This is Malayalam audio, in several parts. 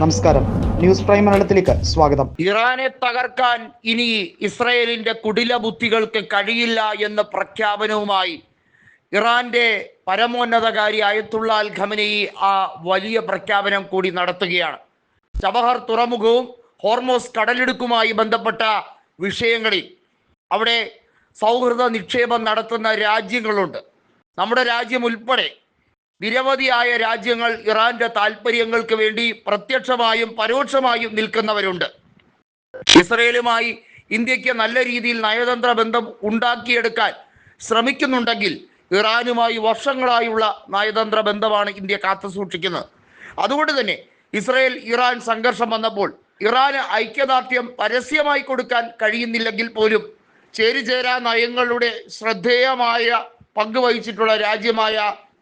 നമസ്കാരം. ന്യൂസ് പ്രൈം മലയാളത്തിലേക്ക് സ്വാഗതം. ഇറാനെ തകർക്കാൻ ഇനി ഇസ്രയേലിന്റെ കുടില ബുദ്ധികൾക്ക് കഴിയില്ല എന്ന പ്രഖ്യാപനവുമായി ഇറാന്റെ പരമോന്നതകാരി അയത്തുള്ള അൽ ഖമനയി ആ വലിയ പ്രഖ്യാപനം കൂടി നടത്തുകയാണ്. ചബഹർ തുറമുഖവും ഹോർമോസ് കടലിടുക്കുമായി ബന്ധപ്പെട്ട വിഷയങ്ങളിൽ അവിടെ സൗഹൃദ നിക്ഷേപം നടത്തുന്ന രാജ്യങ്ങളുണ്ട്. നമ്മുടെ രാജ്യം ഉൾപ്പെടെ നിരവധിയായ രാജ്യങ്ങൾ ഇറാന്റെ താല്പര്യങ്ങൾക്ക് വേണ്ടി പ്രത്യക്ഷമായും പരോക്ഷമായും നിൽക്കുന്നവരുണ്ട്. ഇസ്രയേലുമായി ഇന്ത്യയ്ക്ക് നല്ല രീതിയിൽ നയതന്ത്ര ബന്ധം ഉണ്ടാക്കിയെടുക്കാൻ ശ്രമിക്കുന്നുണ്ടെങ്കിൽ ഇറാനുമായി വർഷങ്ങളായുള്ള നയതന്ത്ര ബന്ധമാണ് ഇന്ത്യ കാത്തു സൂക്ഷിക്കുന്നത്. അതുകൊണ്ട് തന്നെ ഇസ്രയേൽ ഇറാൻ സംഘർഷം വന്നപ്പോൾ ഇറാന് ഐക്യദാർഢ്യം പരസ്യമായി കൊടുക്കാൻ കഴിയുന്നില്ലെങ്കിൽ പോലും ചേരിചേരാ നയങ്ങളുടെ ശ്രദ്ധേയമായ പങ്ക് വഹിച്ചിട്ടുള്ള രാജ്യമായ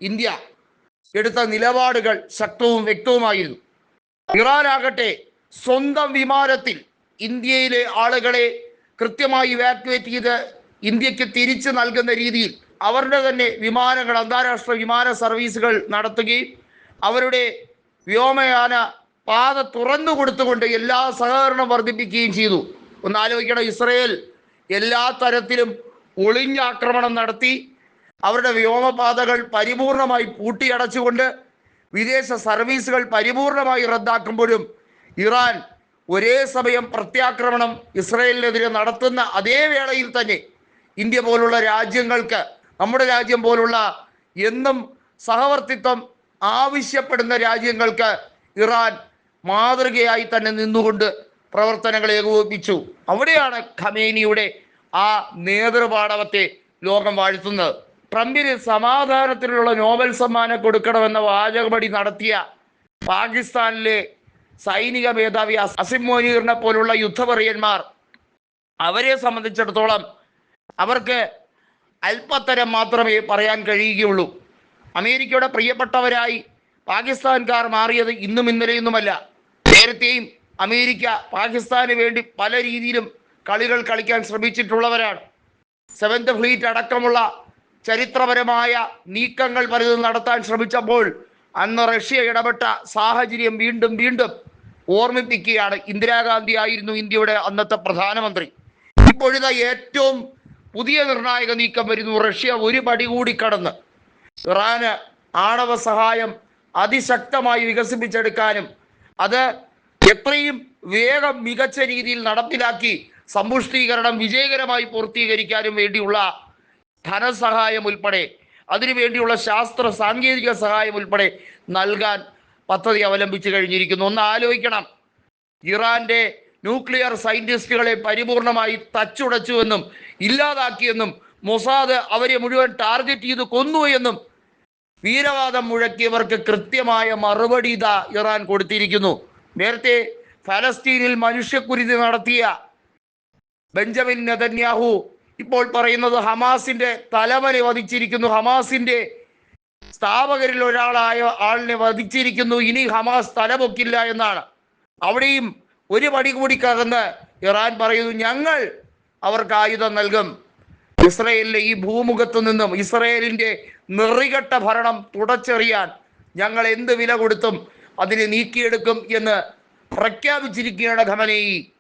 ഇന്ത്യ എടുത്ത നിലപാടുകൾ ശക്തവും വ്യക്തവുമായിരുന്നു. ഇറാനാകട്ടെ സ്വന്തം വിമാനത്തിൽ ഇന്ത്യയിലെ ആളുകളെ കൃത്യമായി ഇവാക്യുവേറ്റ് ചെയ്ത് ഇന്ത്യയ്ക്ക് തിരിച്ചു നൽകുന്ന രീതിയിൽ അവരുടെ തന്നെ വിമാനങ്ങൾ അന്താരാഷ്ട്ര വിമാന സർവീസുകൾ നടത്തുകയും അവരുടെ വ്യോമയാന പാത തുറന്നു കൊടുത്തുകൊണ്ട് എല്ലാ സഹകരണം വർദ്ധിപ്പിക്കുകയും ചെയ്തു. ഒന്ന് ആലോചിക്കണം ഇസ്രയേൽ എല്ലാ തരത്തിലും ഒളിഞ്ഞാക്രമണം നടത്തി. അവരുടെ വ്യോമപാതകൾ പരിപൂർണമായി പൂട്ടിയടച്ചുകൊണ്ട് വിദേശ സർവീസുകൾ പരിപൂർണമായി റദ്ദാക്കുമ്പോഴും ഇറാൻ ഒരേ സമയം പ്രത്യാക്രമണം ഇസ്രയേലിനെതിരെ നടത്തുന്ന അതേ വേളയിൽ തന്നെ ഇന്ത്യ പോലുള്ള രാജ്യങ്ങൾക്ക് നമ്മുടെ രാജ്യം പോലുള്ള എന്നും സഹവർത്തിത്വം ആവശ്യപ്പെടുന്ന രാജ്യങ്ങൾക്ക് ഇറാൻ മാതൃകയായി തന്നെ നിന്നുകൊണ്ട് പ്രവർത്തനങ്ങൾ ഏകോപിപ്പിച്ചു. അവിടെയാണ് ഖമേനിയുടെ ആ നേതൃപാടവത്തെ ലോകം വാഴ്ത്തുന്നത്. ട്രംപിന് സമാധാനത്തിനുള്ള നോബൽ സമ്മാനം കൊടുക്കണമെന്ന വാചകപടി നടത്തിയ പാകിസ്ഥാനിലെ സൈനിക മേധാവി അസിം മോനീറിനെ പോലുള്ള യുദ്ധപറിയന്മാർ അവരെ സംബന്ധിച്ചിടത്തോളം അവർക്ക് അല്പത്തരം മാത്രമേ പറയാൻ കഴിയുകയുള്ളൂ. അമേരിക്കയുടെ പ്രിയപ്പെട്ടവരായി പാകിസ്ഥാൻകാർ മാറിയത് ഇന്നും ഇന്നലെയൊന്നുമല്ല. നേരത്തെയും അമേരിക്ക പാകിസ്ഥാന് വേണ്ടി പല രീതിയിലും കളികൾ കളിക്കാൻ ശ്രമിച്ചിട്ടുള്ളവരാണ്. സെവൻത് ഫ്ലീറ്റ് അടക്കമുള്ള ചരിത്രപരമായ നീക്കങ്ങൾ പലതും നടത്താൻ ശ്രമിച്ചപ്പോൾ അന്ന് റഷ്യ ഇടപെട്ട സാഹചര്യം വീണ്ടും വീണ്ടും ഓർമ്മിപ്പിക്കുകയാണ്. ഇന്ദിരാഗാന്ധി ആയിരുന്നു ഇന്ത്യയുടെ അന്നത്തെ പ്രധാനമന്ത്രി. ഇപ്പോഴത്തെ ഏറ്റവും പുതിയ നിർണായക നീക്കം വരുന്നു. റഷ്യ ഒരു പടി കൂടി കടന്ന് ഇറാന് ആണവ സഹായം അതിശക്തമായി വികസിപ്പിച്ചെടുക്കാനും അത് എത്രയും വേഗം മികച്ച രീതിയിൽ നടപ്പിലാക്കി സമ്പുഷ്ടീകരണം വിജയകരമായി പൂർത്തീകരിക്കാനും വേണ്ടിയുള്ള ധനസഹായം ഉൾപ്പെടെ അതിനുവേണ്ടിയുള്ള ശാസ്ത്ര സാങ്കേതിക സഹായം ഉൾപ്പെടെ നൽകാൻ പദ്ധതി അവലംബിച്ചു കഴിഞ്ഞിരിക്കുന്നു. ഒന്ന് ആലോചിക്കണം. ഇറാന്റെ ന്യൂക്ലിയർ സയന്റിസ്റ്റുകളെ പരിപൂർണമായി തച്ചുടച്ചുവെന്നും ഇല്ലാതാക്കിയെന്നും മൊസാദ് അവരെ മുഴുവൻ ടാർഗറ്റ് ചെയ്ത് കൊന്നു എന്നും വീരവാദം മുഴക്കിയവർക്ക് കൃത്യമായ മറുപടി ഇതാ ഇറാൻ കൊടുത്തിരിക്കുന്നു. നേരത്തെ ഫലസ്തീനിൽ മനുഷ്യക്കുരുതി നടത്തിയ ബെഞ്ചമിൻ നെതന്യാഹു ഇപ്പോൾ പറയുന്നത് ഹമാസിന്റെ തലവനെ വധിച്ചിരിക്കുന്നു. ഹമാസിന്റെ സ്ഥാപകരിൽ ഒരാളായ ആളിനെ വധിച്ചിരിക്കുന്നു. ഇനി ഹമാസ് തലപൊക്കില്ല എന്നാണ്. അവിടെയും ഒരു പടി കൂടി കകന്ന് ഇറാൻ പറയുന്നു ഞങ്ങൾ അവർക്ക് ആയുധം നൽകും. ഇസ്രയേലിലെ ഈ ഭൂമുഖത്തു നിന്നും ഇസ്രയേലിന്റെ നിറികെട്ട ഭരണം തുടച്ചെറിയാൻ ഞങ്ങൾ എന്ത് വില കൊടുത്തും അതിനെ നീക്കിയെടുക്കും എന്ന് പ്രഖ്യാപിച്ചിരിക്കുകയാണ് ഖമനയി.